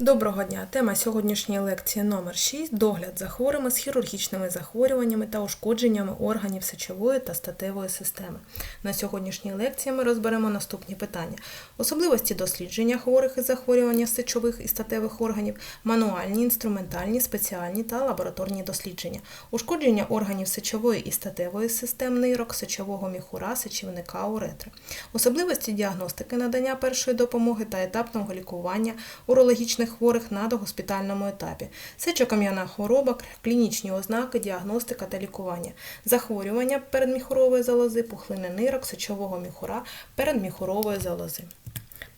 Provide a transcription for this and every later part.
Доброго дня! Тема сьогоднішньої лекції номер 6 догляд за хворими з хірургічними захворюваннями та ушкодженнями органів сечової та статевої системи. На сьогоднішній лекції ми розберемо наступні питання: особливості дослідження хворих із захворювання сечових і статевих органів, мануальні, інструментальні, спеціальні та лабораторні дослідження, ушкодження органів сечової і статевої систем нирок, сечового міхура, сечівника, уретри, особливості діагностики надання першої допомоги та етапного лікування урологічних хворих на догоспітальному етапі, сечокам'яна хвороба, клінічні ознаки, діагностика та лікування, захворювання передміхорової залози, пухлини нирок, сечового міхура, передміхорової залози.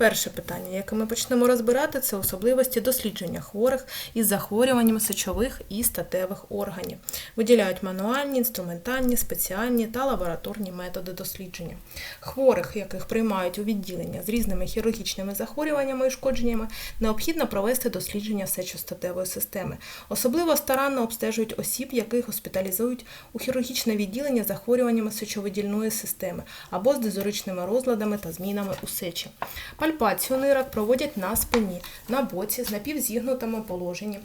Перше питання, яке ми почнемо розбирати, це особливості дослідження хворих із захворюванням сечових і статевих органів. Виділяють мануальні, інструментальні, спеціальні та лабораторні методи дослідження. Хворих, яких приймають у відділення з різними хірургічними захворюваннями і ушкодженнями, необхідно провести дослідження сечостатевої системи. Особливо старанно обстежують осіб, яких госпіталізують у хірургічне відділення захворюваннями сечовидільної системи або з дизоричними розладами та змінами у сечі. Пальпацію нирок проводять на спині, на боці з напівзігнутому положенні.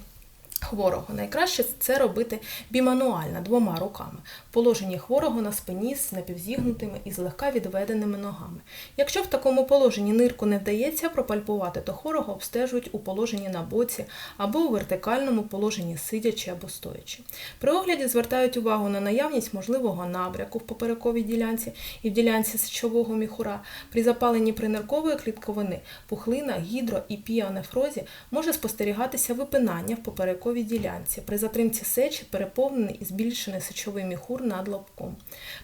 Хворого найкраще це робити бімануально двома руками в положенні хворого на спині з напівзігнутими і злегка відведеними ногами. Якщо в такому положенні нирку не вдається пропальпувати, то хворого обстежують у положенні на боці або у вертикальному положенні сидячи або стоячи. При огляді звертають увагу на наявність можливого набряку в поперековій ділянці і в ділянці сечового міхура. При запаленні приниркової клітковини, пухлина, гідро і піонефрозі може спостерігатися випинання в поперековій ділянці. При затримці сечі переповнений і збільшений сечовий міхур над лобком.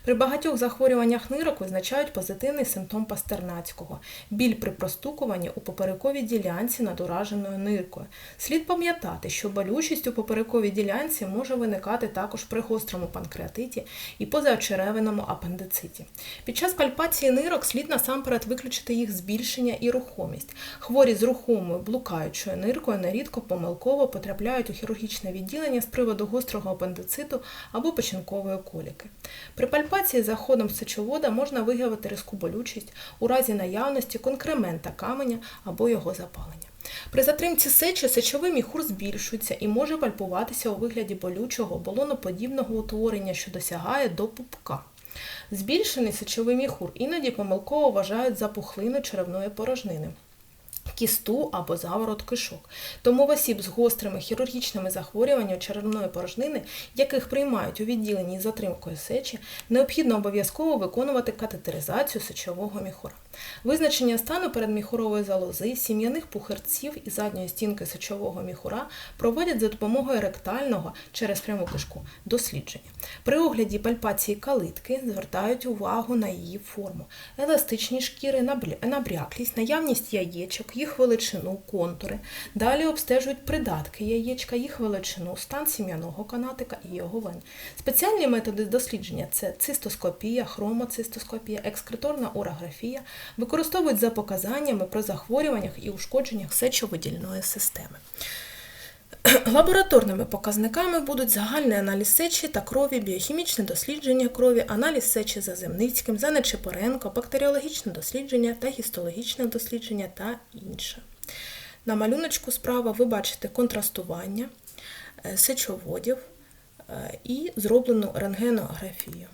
При багатьох захворюваннях нирок визначають позитивний симптом пастернацького біль при простукуванні у поперековій ділянці над ураженою ниркою. Слід пам'ятати, що болючість у поперековій ділянці може виникати також при гострому панкреатиті і позаочеревиному апендициті. Під час пальпації нирок слід насамперед виключити їх збільшення і рухомість. Хворі з рухомою блукаючою ниркою нерідко помилково потрапляють хірургічне відділення з приводу гострого апендициту або печінкової коліки. При пальпації за ходом сечовода можна виявити різку болючість у разі наявності конкремента каменя або його запалення. При затримці сечі сечовий міхур збільшується і може пальпуватися у вигляді болючого болоноподібного утворення, що досягає до пупка. Збільшений сечовий міхур іноді помилково вважають за пухлину черевної порожнини кісту або заворот кишок. Тому в осіб з гострими хірургічними захворюваннями черевної порожнини, яких приймають у відділенні з затримкою сечі, необхідно обов'язково виконувати катетеризацію сечового міхура. Визначення стану передміхурової залози, сім'яних пухарців і задньої стінки сечового міхура проводять за допомогою ректального через пряму кишку дослідження. При огляді пальпації калитки звертають увагу на її форму, еластичні шкіри, набряклість, наявність яєчок, їх величину, контури. Далі обстежують придатки яєчка, їх величину, стан сім'яного канатика і його вен. Спеціальні методи дослідження це цистоскопія, хромоцистоскопія, екскреторна орографія, використовують за показаннями про захворюваннях і ушкодженнях сечовидільної системи. Лабораторними показниками будуть загальний аналіз сечі та крові, біохімічне дослідження крові, аналіз сечі за Земницьким, за Нечепоренко, бактеріологічне дослідження та гістологічне дослідження та інше. На малюночку справа ви бачите контрастування е, сечоводів е, і зроблену рентгенографію.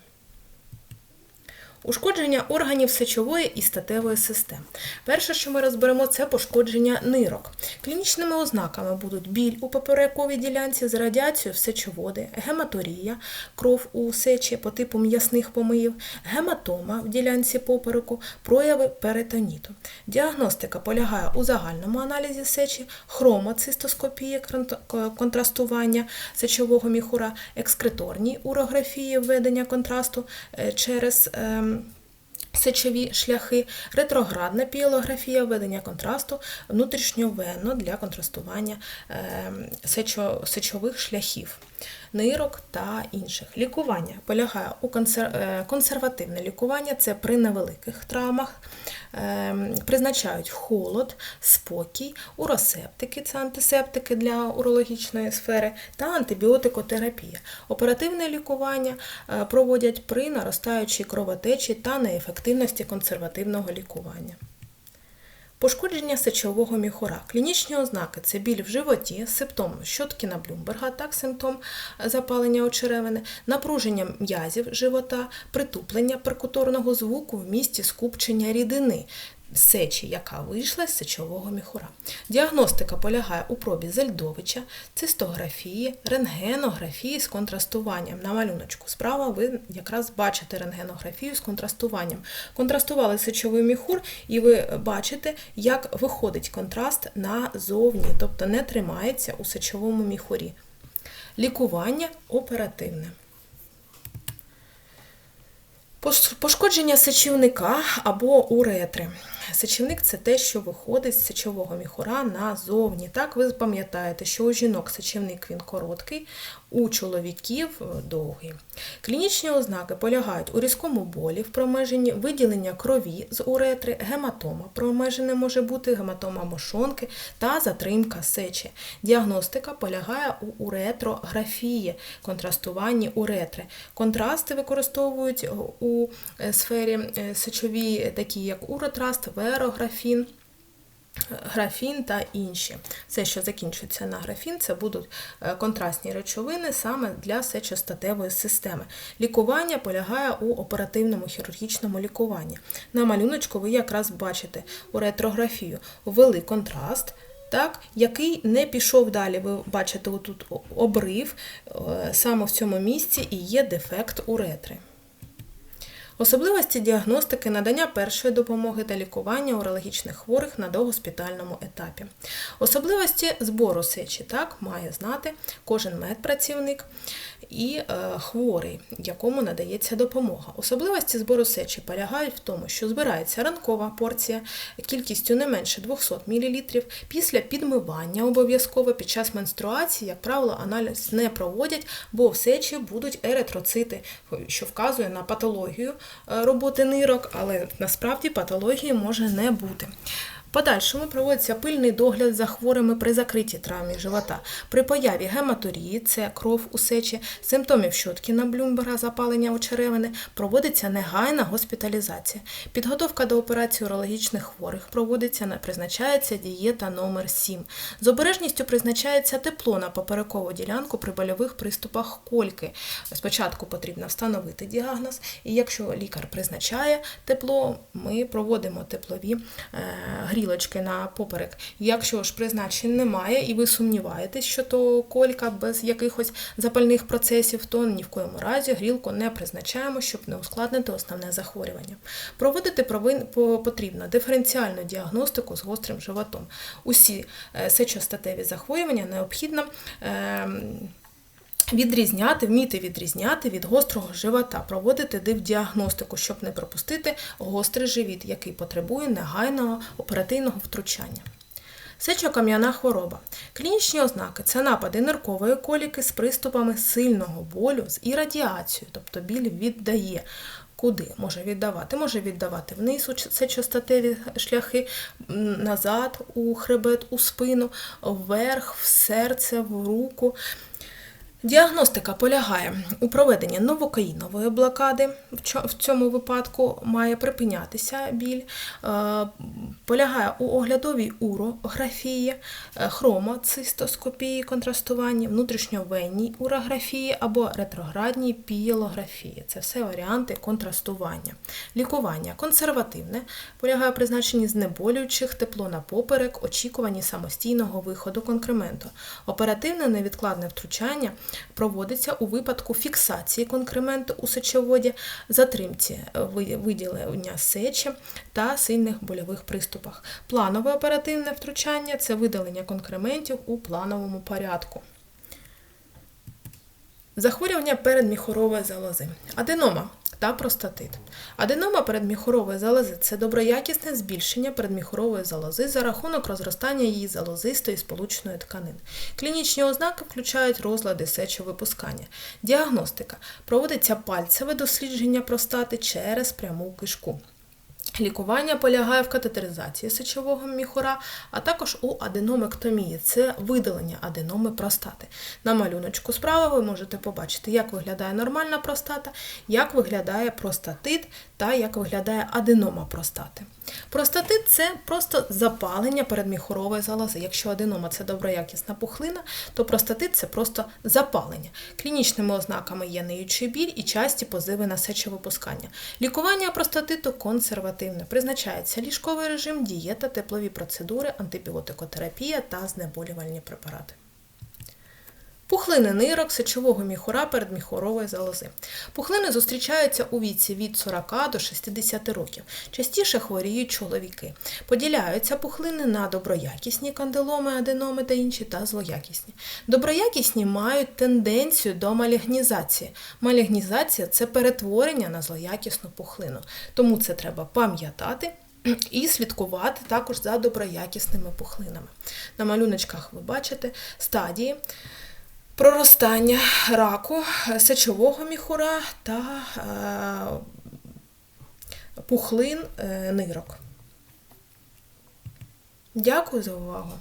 Ушкодження органів сечової і статевої систем. Перше, що ми розберемо, це пошкодження нирок. Клінічними ознаками будуть біль у поперековій ділянці з радіацією в сечоводи, гематорія, кров у сечі по типу м'ясних помиїв, гематома в ділянці попереку, прояви перитоніту. Діагностика полягає у загальному аналізі сечі, хромоцистоскопії, контрастування сечового міхура, екскреторній урографії введення контрасту е, через ем, сечові шляхи, ретроградна піелографія, введення контрасту внутрішньовенно для контрастування ем, сечових шляхів, нирок та інших. Лікування полягає у е, консервативне лікування це при невеликих травмах. Ем, призначають холод, спокій, уросептики це антисептики для урологічної сфери, та антибіотикотерапія. Оперативне лікування е, проводять при наростаючій кровотечі та неефективності консервативного лікування. Пошкодження сечового міхура. Клінічні ознаки це біль в животі, симптом щоткіна Блюмберга, так, симптом запалення очеревини, напруження м'язів живота, притуплення перкуторного звуку в місці скупчення рідини. Сечі, яка вийшла з сечового міхура. Діагностика полягає у пробі Зельдовича, цистографії, рентгенографії з контрастуванням. На малюночку справа ви якраз бачите рентгенографію з контрастуванням. Контрастували сечовий міхур, і ви бачите, як виходить контраст назовні, тобто не тримається у сечовому міхурі. Лікування оперативне. Пошкодження сечівника або уретри. Сечівник це те, що виходить з сечового міхура назовні. Так, ви пам'ятаєте, що у жінок сечівник він короткий, у чоловіків е, довгий. Клінічні ознаки полягають у різкому болі в промеженні, виділення крові з уретри, гематома промежене може бути, гематома мошонки та затримка сечі. Діагностика полягає у уретрографії, контрастуванні уретри. Контрасти використовують у е, сфері е, сечовій, такі як уротраст, верографін. Графін та інші. Все, що закінчується на графін, це будуть е, контрастні речовини саме для сечостатевої системи. Лікування полягає у оперативному хірургічному лікуванні. На малюночку ви якраз бачите у ретрографію ввели контраст. Так, який не пішов далі. Ви бачите, отут обрив, е, саме в цьому місці і є дефект уретри. Особливості діагностики, надання першої допомоги та лікування урологічних хворих на догоспітальному етапі. Особливості збору сечі так, має знати кожен медпрацівник і е, хворий, якому надається допомога. Особливості збору сечі полягають в тому, що збирається ранкова порція кількістю не менше 200 мл, після підмивання обов'язково під час менструації, як правило, аналіз не проводять, бо в сечі будуть еритроцити, що вказує на патологію роботи нирок, але насправді патології може не бути. Подальшому проводиться пильний догляд за хворими при закритій травмі живота. При появі гематорії, це кров у сечі, симптомів щоткіна Блюмбера, запалення очеревини, проводиться негайна госпіталізація. Підготовка до операції урологічних хворих проводиться, призначається дієта номер 7 З обережністю призначається тепло на поперекову ділянку при больових приступах кольки. Спочатку потрібно встановити діагноз, і якщо лікар призначає тепло, ми проводимо теплові е, грілочки на поперек. Якщо ж призначень немає і ви сумніваєтесь, що то колька без якихось запальних процесів, то ні в коєму разі грілку не призначаємо, щоб не ускладнити основне захворювання. Проводити потрібно диференціальну діагностику з гострим животом. Усі е, сечостатеві захворювання необхідно. Відрізняти, вміти відрізняти від гострого живота, проводити дивдіагностику, щоб не пропустити гострий живіт, який потребує негайного оперативного втручання. Сечокам'яна хвороба. Клінічні ознаки це напади ниркової коліки з приступами сильного болю з ірадіацією, тобто біль віддає. Куди може віддавати? Може віддавати вниз сечостатеві шляхи, назад у хребет, у спину, вверх, в серце, в руку. Діагностика полягає у проведенні новокаїнової блокади. В цьому випадку має припинятися біль. Е, Полягає у оглядовій урографії, е, хромоцистоскопії, контрастуванні, внутрішньовенній урографії або ретроградній пієлографії. Це все варіанти контрастування. Лікування консервативне полягає у призначенні знеболюючих, тепло на поперек, очікуванні самостійного виходу конкременту. Оперативне невідкладне втручання проводиться у випадку фіксації конкременту у сечоводі, затримці е, виділення сечі та сильних больових приступах. Планове оперативне втручання це видалення конкрементів у плановому порядку. Захворювання передміхорової залози. Аденома та простатит. Аденома передміхорової залози це доброякісне збільшення передміхорової залози за рахунок розростання її залозистої сполучної тканин. Клінічні ознаки включають розлади сечовипускання. Діагностика. Проводиться пальцеве дослідження простати через пряму кишку. Лікування полягає в катетеризації сечового міхура, а також у аденомектомії це видалення аденоми простати. На малюночку справа ви можете побачити, як виглядає нормальна простата, як виглядає простатит та як виглядає аденома простати. Простатит це просто запалення передміхурової залози. Якщо аденома це доброякісна пухлина, то простатит це просто запалення. Клінічними ознаками є неючий біль і часті позиви на сечовипускання. Лікування простатиту консервативне. Призначається ліжковий режим, дієта, теплові процедури, антибіотикотерапія та знеболювальні препарати. Пухлини нирок сечового міхура передміхурової залози. Пухлини зустрічаються у віці від 40 до 60 років. Частіше хворіють чоловіки. Поділяються пухлини на доброякісні кандиломи, аденоми та інші та злоякісні. Доброякісні мають тенденцію до малігнізації. Малігнізація це перетворення на злоякісну пухлину. Тому це треба пам'ятати. І слідкувати також за доброякісними пухлинами. На малюночках ви бачите стадії проростання раку сечового міхура та пухлин нирок. Дякую за увагу!